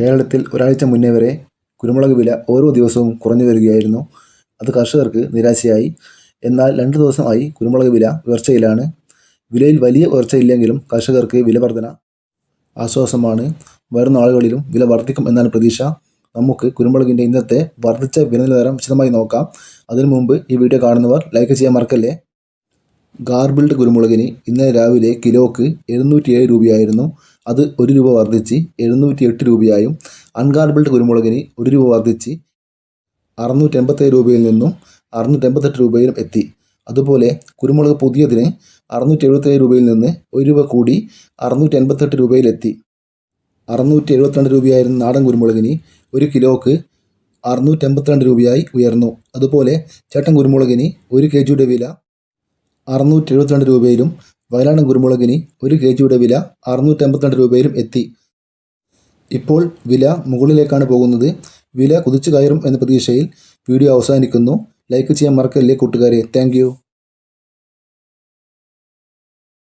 കേരളത്തിൽ ഒരാഴ്ച മുന്നേ വരെ കുരുമുളക് വില ഓരോ ദിവസവും കുറഞ്ഞു വരികയായിരുന്നു. അത് കർഷകർക്ക് നിരാശയായി. എന്നാൽ രണ്ട് ദിവസമായി കുരുമുളക് വില ഉയർച്ചയിലാണ്. വിലയിൽ വലിയ ഉയർച്ചയില്ലെങ്കിലും കർഷകർക്ക് വില വർധന ആശ്വാസമാണ്. വരുന്ന ആളുകളിലും വില വർദ്ധിക്കും എന്നാണ് പ്രതീക്ഷ. നമുക്ക് കുരുമുളകിന്റെ ഇന്നത്തെ വർദ്ധിച്ച വില നിലവാരം വിശദമായി നോക്കാം. അതിനു മുമ്പ് ഈ വീഡിയോ കാണുന്നവർ ലൈക്ക് ചെയ്യാൻ മറക്കല്ലേ? ഗാർബിൾഡ് കുരുമുളകിന് ഇന്നലെ രാവിലെ കിലോക്ക് എഴുന്നൂറ്റി ഏഴ് രൂപയായിരുന്നു. അത് ഒരു രൂപ വർദ്ധിച്ച് എഴുന്നൂറ്റി എട്ട് രൂപയായും അൺഗാർബിൾഡ് കുരുമുളകിന് ഒരു രൂപ വർദ്ധിച്ച് അറുന്നൂറ്റി എൺപത്തേഴ് രൂപയിൽ നിന്നും അറുന്നൂറ്റി എൺപത്തെട്ട് രൂപയിലും എത്തി. അതുപോലെ കുരുമുളക് പുതിയതിന് അറുന്നൂറ്റി എഴുപത്തേഴ് രൂപയിൽ നിന്ന് ഒരു രൂപ കൂടി അറുന്നൂറ്റി എൺപത്തെട്ട് രൂപയിലെത്തി അറുന്നൂറ്റി എഴുപത്തിരണ്ട് രൂപയായിരുന്ന നാടൻ കുരുമുളകിന് ഒരു കിലോക്ക് അറുന്നൂറ്റി എൺപത്തിരണ്ട് രൂപയായി ഉയർന്നു. അതുപോലെ ചേട്ടൻ കുരുമുളകിന് ഒരു കെ ജിയുടെ വില അറുന്നൂറ്റി എഴുപത്തിരണ്ട് രൂപയിലും വയനാടൻ കുരുമുളകിന് ഒരു കെ ജിയുടെ വില അറുന്നൂറ്റി അമ്പത്തിരണ്ട് രൂപയിലും എത്തി. ഇപ്പോൾ വില മുകളിലേക്കാണ് പോകുന്നത്. വില കുതിച്ചു കയറും എന്ന പ്രതീക്ഷയിൽ വീഡിയോ അവസാനിക്കുന്നു. ലൈക്ക് ചെയ്യാൻ മറക്കല്ലേ കൂട്ടുകാരെ. താങ്ക്